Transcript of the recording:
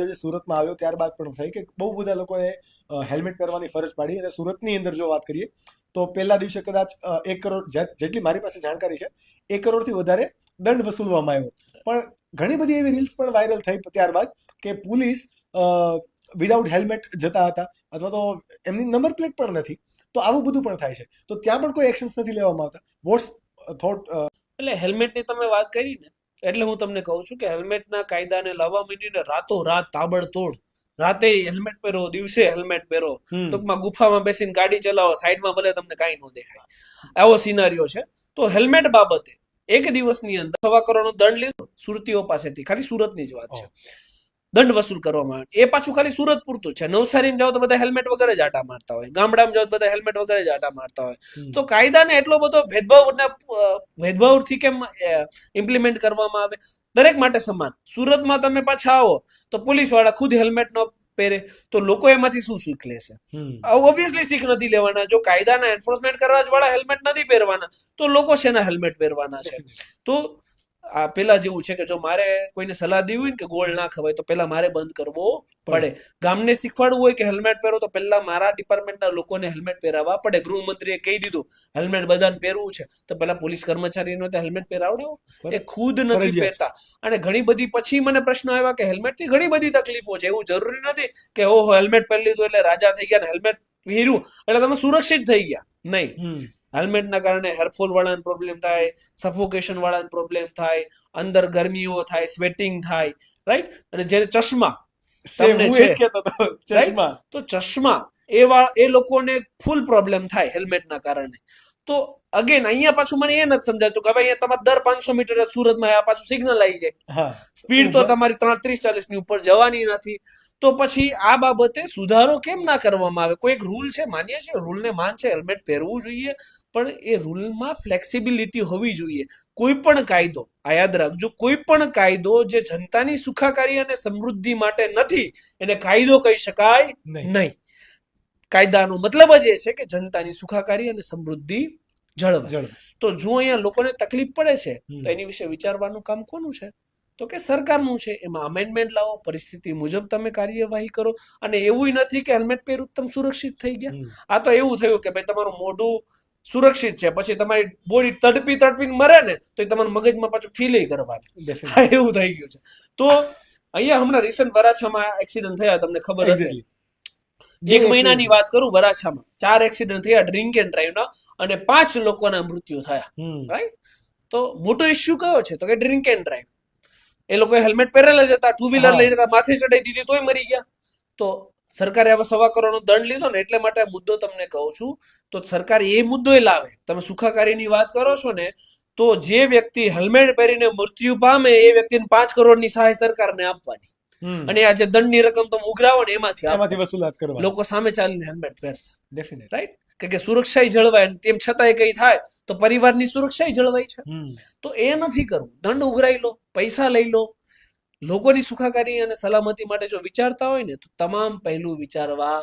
જે સુરતમાં આવ્યો ત્યારબાદ પણ થઈ કે બહુ બધા લોકોએ હેલ્મેટ પહેરવાની ફરજ પાડી અને સુરતની અંદર જો વાત કરીએ, તો પહેલા દિવસે કદાચ એક કરોડ જેટલી મારી પાસે જાણકારી છે, એક કરોડથી વધારે દંડ વસૂલવામાં આવ્યો. પણ ઘણી બધી એવી રીલ્સ પણ વાયરલ થઈ ત્યારબાદ કે પોલીસ વિદાઉટ હેલ્મેટ જતા હતા અથવા તો એમની નંબર પ્લેટ પણ નથી, તો આવું બધું પણ થાય છે. તો ત્યાં પણ કોઈ એક્શન્સ નથી લેવામાં આવતા. વોટ્સ થોટ એટલે હેલ્મેટની તમે વાત કરી ને એટલે હું તમને કહું છું કે હેલ્મેટના કાયદાને લાવવા માંડીને રાતો રાત તાબડતોડ રાતે હેલ્મેટ પહેરો દિવસે હેલ્મેટ પહેરો ટૂંકમાં ગુફામાં બેસીને ગાડી ચલાવો સાઈડમાં ભલે તમને કાંઈ ન દેખાય. આવો સિનારીઓ છે. તો હેલ્મેટ બાબતે એક દિવસની અંદર સવા કરોડનો દંડ લીધો. સુરતીઓ પાસેથી. ખાલી સુરતની જ વાત છે. દંડ વસૂલ કરવામાં આવે. એ પાછું ખાલી સુરત પૂરતું છે. નવસારીમાં જાઓ તો બધા હેલ્મેટ વગર જ આટા મારતા હોય. ગામડામાં જાઓ તો બધા હેલ્મેટ વગર જ આટા મારતા હોય. તો કાયદાને એટલો બધો ભેદભાવ ભેદભાવથી કેમ ઇમ્પ્લિમેન્ટ કરવામાં આવે? દરેક માટે સમાન. સુરતમાં તમે પાછા આવો તો પોલીસવાળા ખુદ હેલ્મેટ ન પહેરે તો લોકો એમાંથી શું શીખ લેશે ઓબ્વિયસલી શીખ નથી લેવાના. જો કાયદાના એન્ફોર્સમેન્ટ કરવા જ વાળા હેલ્મેટ નથી પહેરવાના તો લોકો શેના હેલ્મેટ પહેરવાના છે? તો આ પેલા જેવું છે કે જો મારે કોઈને સલાહ દેવી હોય ને કે ગોળ ના ખવાય તો પેલા મારે બંધ કરવો પડે. ગામને શીખવાડવું હોય કે હેલ્મેટ પહેરો તો પહેલા મારા ડિપાર્ટમેન્ટના લોકોને હેલ્મેટ પહેરાવવા પડે. ગૃહમંત્રીએ કહી દીધું હેલ્મેટ બધાને પહેરવું છે. તો પેલા પોલીસ કર્મચારીનો તો હેલ્મેટ પહેરાવડો. એ ખુદ નથી પહેરતા. અને ઘણી બધી પછી મને પ્રશ્ન આવ્યા કે હેલ્મેટથી ઘણી બધી તકલીફો છે. એવું જરૂરી નથી કે ઓહો હેલ્મેટ પહેરી લીધું એટલે રાજા થઈ ગયા ને હેલ્મેટ પહેર્યું. એટલે તમે સુરક્ષિત થઈ ગયા. નહીં. હેલ્મેટના કારણે હેરફોલ વાળાને પ્રોબ્લેમ થાય સફોકેશન વાળાને પ્રોબ્લેમ થાય અંદર ગરમીઓ થાય સ્વેટિંગ થાય રાઈટ અને જ્યારે ચશ્મા તમને ચશ્મા. તો ચશ્મા એ એ લોકોને ફૂલ પ્રોબ્લેમ થાય હેલ્મેટના કારણે. તો અગેન અહીંયા પાછું મને એ નથી સમજાતું કે હવે અહીંયા તમારે દર પાંચસો મીટર સુરતમાં આ પાછું સિગ્નલ આવી જાય. સ્પીડ તો તમારી ત્રણ ત્રીસ ચાલીસની ઉપર જવાની નથી. તો પછી આ બાબતે સુધારો કેમ ના કરવામાં આવે? કોઈ એક રૂલ છે? માન્ય છે? રૂલને માન છે? હેલ્મેટ પહેરવું જોઈએ? પણ એ રૂલમાં ફ્લેક્સિબિલિટી હોવી જોઈએ. કોઈ પણ કાયદો આ યાદ રાખજો કોઈ પણ કાયદો જે જનતાની સુખાકારી અને સમૃદ્ધિ માટે નથી એને કાયદો કહી શકાય નહીં. કાયદાનો મતલબ જ એ છે કે જનતાની સુખાકારી અને સમૃદ્ધિ જળવાય. તો જો અહીંયા લોકોને તકલીફ પડે છે તો એની વિશે વિચારવાનું કામ કોનું છે? તો કે સરકારનું છે. એમાં અમેન્ડમેન્ટ લાવો પરિસ્થિતિ મુજબ તમે કાર્યવાહી કરો. અને એવું નથી કે હેલ્મેટ પહેરું તમે સુરક્ષિત થઈ ગયા. આ તો એવું થયું કે ભાઈ તમારું મોઢું સુરક્ષિત છે. પછી તમારી બોડી તડપી તડપીને મરે ને તો એ તમારા મગજમાં પાછું ફીલ કરવાનું. એવું થઈ ગયું છે. તો અહીંયા હમણાં રિસન્ટ વરાછામાં એક્સિડન્ટ થયા તમને ખબર હશે. એક મહિનાની વાત કરું વરાછામાં. ચાર એક્સિડન્ટ થયા ડ્રિંક એન્ડ ડ્રાઈવના અને પાંચ લોકોના મૃત્યુ થયા. રાઈટ તો મોટો ઇશ્યુ કયો છે? તો કે ડ્રિંક એન્ડ ડ્રાઈવ એ લોકો હેલ્મેટ પહેરેલા જ હતા ટુ વ્હીલર. લઈને માથે ચડાઈ દીધી તોય મરી ગયા. તો સરકારે હવે સવા કરોડનો દંડ લીધો ને એટલે માટે મુદ્દો તમને કહું છું. તો સરકાર એ મુદ્દો લાવે. તમે સુખાકારીની વાત કરો છો ને તો જે વ્યક્તિ હેલ્મેટ પહેરીને મૃત્યુ પામે એ વ્યક્તિને પાંચ કરોડની સહાય સરકારને આપવાની. અને આ જે દંડની રકમ તમે ઉઘરાવો ને એમાંથી. એમાંથી વસૂલાત કરવા લોકો સામે ચાલીને હેલ્મેટ પહેરશે. ડેફિનેટ રાઈટ કે સુરક્ષા જળવાય તેમ છતાંય કઈ થાય તો પરિવારની સુરક્ષા જળવાય છે. તો એ નથી કરવું. દંડ ઉઘરાઈ લો પૈસા લઈ લો લોકોની સુખાકારી અને સલામતી માટે જો વિચારતા હોય ને તો તમામ પહેલું વિચારવા